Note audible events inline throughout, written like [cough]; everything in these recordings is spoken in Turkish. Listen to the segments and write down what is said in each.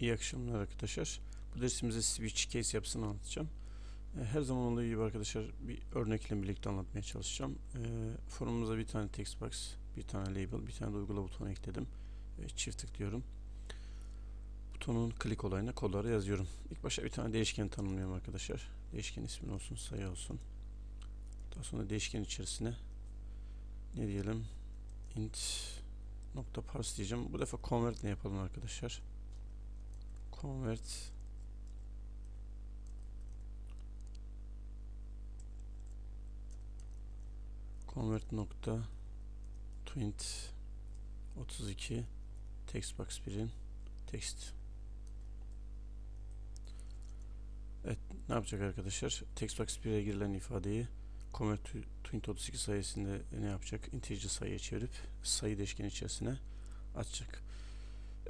İyi akşamlar arkadaşlar. Bu dersimizde switch case yapısını anlatacağım. E, Her zaman olduğu gibi arkadaşlar bir örnekle birlikte anlatmaya çalışacağım. E, Forumumuza bir tane text box, bir tane label, bir tane de uygula butonu ekledim. Çift tıklıyorum. Butonun klik olayına kodları yazıyorum. İlk başta bir tane değişken tanımlıyorum arkadaşlar. Değişken ismi olsun, sayı olsun. Daha sonra değişken içerisine ne diyelim? int nokta parse diyeceğim. Bu defa convert ne yapalım arkadaşlar? Convert convert nokta twint 32 text box 1'in text. Evet ne yapacak arkadaşlar? Text box 1'e girilen ifadeyi convert twint 32 sayesinde ne yapacak? İnteger sayıya çevirip sayı değişken içerisine atacak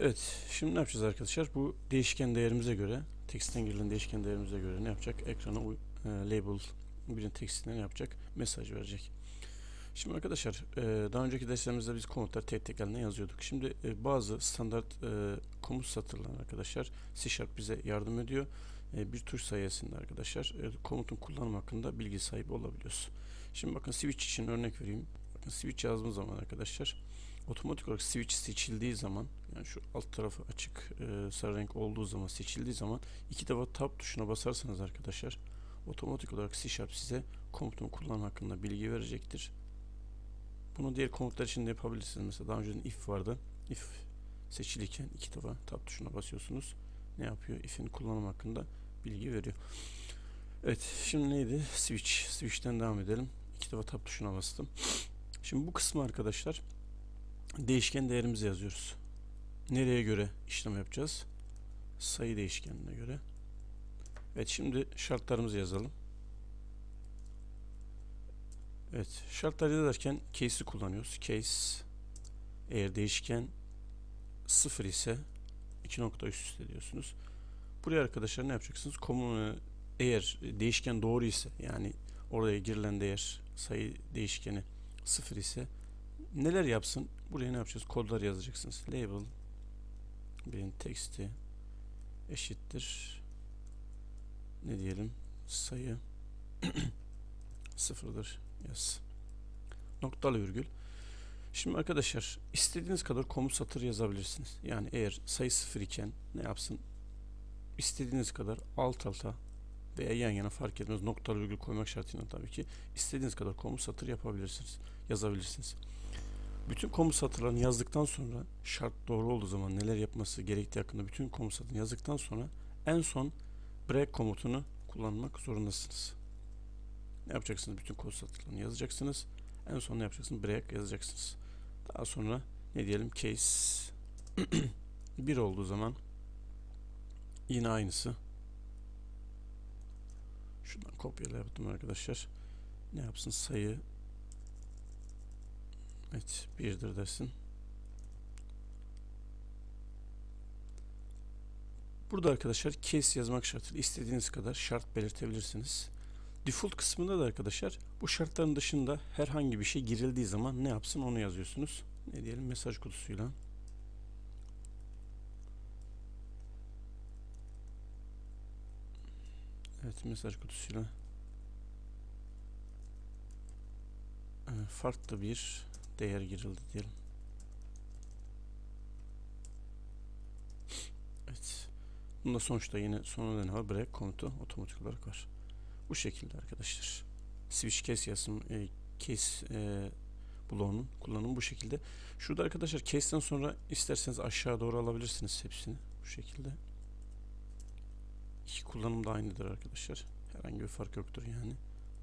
Evet, şimdi ne yapacağız arkadaşlar? Bu değişken değerimize göre, text'ten girilen değişken değerimize göre ne yapacak? Ekrana e, label birin textine ne yapacak? Mesaj verecek. Şimdi arkadaşlar, e, daha önceki derslerimizde biz komutları tek tek eline yazıyorduk. Şimdi e, bazı standart e, komut satırları arkadaşlar C Sharp bize yardım ediyor. E, bir tuş sayesinde arkadaşlar e, komutun kullanım hakkında bilgi sahibi olabiliyoruz. Şimdi bakın switch için örnek vereyim. Bakın switch yazdığımız zaman arkadaşlar otomatik olarak switch seçildiği zaman yani şu alt tarafı açık e, sarı renk olduğu zaman seçildiği zaman iki defa tab tuşuna basarsanız arkadaşlar otomatik olarak C Sharp size komutun kullanım hakkında bilgi verecektir. Bunu diğer komutlar için de yapabilirsiniz. Mesela daha önceden if vardı. If seçiliyken iki defa tab tuşuna basıyorsunuz. Ne yapıyor? If'in kullanım hakkında bilgi veriyor. Evet şimdi neydi? Switch. Switch'ten devam edelim. İki defa tab tuşuna bastım. Şimdi bu kısmı arkadaşlar değişken değerimizi yazıyoruz. Nereye göre işlem yapacağız? Sayı değişkenine göre. Evet şimdi şartlarımızı yazalım. Evet şartları yazarken case'i kullanıyoruz. Case eğer değişken sıfır ise iki nokta üst üste diyorsunuz. Buraya arkadaşlar ne yapacaksınız? Komu eğer değişken doğru ise yani oraya girilen değer sayı değişkeni sıfır ise neler yapsın? Buraya ne yapacağız? Kodlar yazacaksınız. Label birin teksti eşittir ne diyelim sayı [clears throat] sıfırdır yaz. Noktalı virgül. Şimdi arkadaşlar istediğiniz kadar komut satır yazabilirsiniz. Yani eğer sayı sıfır iken ne yapsın? İstediğiniz kadar alt alta veya yan yana fark etmez noktalı virgül koymak şartıyla tabii ki istediğiniz kadar komut satır yapabilirsiniz. Yazabilirsiniz. Bütün komut satırlarını yazdıktan sonra şart doğru olduğu zaman neler yapması gerektiği hakkında bütün komut satırını yazdıktan sonra en son break komutunu kullanmak zorundasınız. Ne yapacaksınız? Bütün komut satırlarını yazacaksınız. En son ne yapacaksınız? Break yazacaksınız. Daha sonra ne diyelim? Case [clears throat] 1 olduğu zaman yine aynısı. Şuradan kopyala yaptım arkadaşlar. Ne yapsın? Sayı Evet, birdir desin. Burada arkadaşlar case yazmak şartıyla istediğiniz kadar şart belirtebilirsiniz. Default kısmında da arkadaşlar bu şartların dışında herhangi bir şey girildiği zaman ne yapsın onu yazıyorsunuz. Ne diyelim mesaj kutusuyla. Evet mesaj kutusuyla e, farklı bir değer girildi diyelim. Evet. Bunda sonuçta yine sonunda ne var? Break komutu otomatik olarak var. Bu şekilde arkadaşlar. Switch case yazım e, case e, bloğunun kullanımı bu şekilde. Şurada arkadaşlar case'ten sonra isterseniz aşağı doğru alabilirsiniz hepsini. Bu şekilde. İki kullanım da aynıdır arkadaşlar. Herhangi bir fark yoktur yani.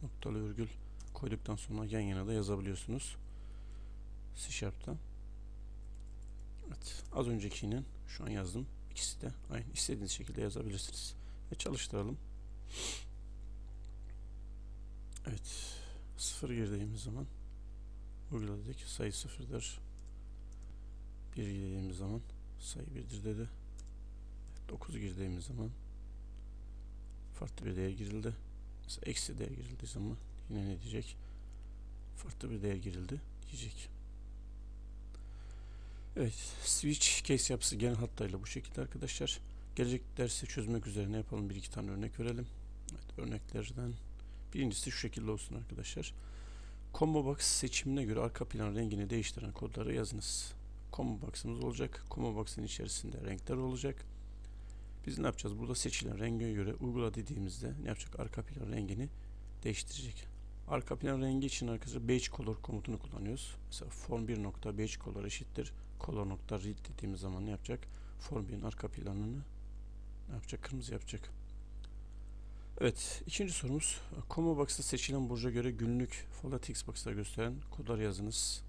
Noktalı virgül koyduktan sonra yan yana da yazabiliyorsunuz. C Sharp'ta. Evet. Az öncekinin şu an yazdım. İkisi de aynı. istediğiniz şekilde yazabilirsiniz. Ve çalıştıralım. Evet. Sıfır girdiğimiz zaman uyguladık. Sayı sıfırdır. Bir girdiğimiz zaman sayı birdir dedi. Dokuz girdiğimiz zaman farklı bir değer girildi. Mesela eksi değer girildiği zaman yine ne diyecek? Farklı bir değer girildi diyecek. Evet, switch case yapısı genel hatlarıyla bu şekilde arkadaşlar. Gelecek dersi çözmek üzere ne yapalım? Bir iki tane örnek verelim. Evet, örneklerden birincisi şu şekilde olsun arkadaşlar. Combo box seçimine göre arka plan rengini değiştiren kodları yazınız. Combo box'ımız olacak. Combo box'ın içerisinde renkler olacak. Biz ne yapacağız? Burada seçilen renge göre uygula dediğimizde ne yapacak? Arka plan rengini değiştirecek. Arka plan rengi için arkadaşlar beige color komutunu kullanıyoruz. Mesela form 1 nokta beige color eşittir color nokta read dediğimiz zaman ne yapacak? Form 1'in arka planını ne yapacak? Kırmızı yapacak. Evet, ikinci sorumuz. Combo box'ta seçilen burca göre günlük folder text box'ta gösteren kodlar yazınız.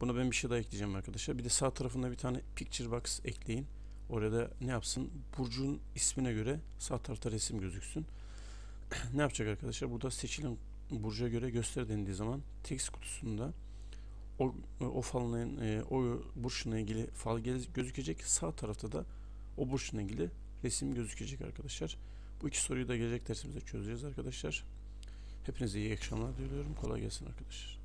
Buna ben bir şey daha ekleyeceğim arkadaşlar. Bir de sağ tarafında bir tane picture box ekleyin. Oraya da ne yapsın? Burcun ismine göre sağ tarafta resim gözüksün. [clears throat] ne yapacak arkadaşlar? Burada seçilen burca göre göster dendiği zaman text kutusunda o, o falın e, o burçla ilgili fal gözükecek. Sağ tarafta da o burçla ilgili resim gözükecek arkadaşlar. Bu iki soruyu da gelecek dersimizde çözeceğiz arkadaşlar. Hepinize iyi akşamlar diliyorum. Kolay gelsin arkadaşlar.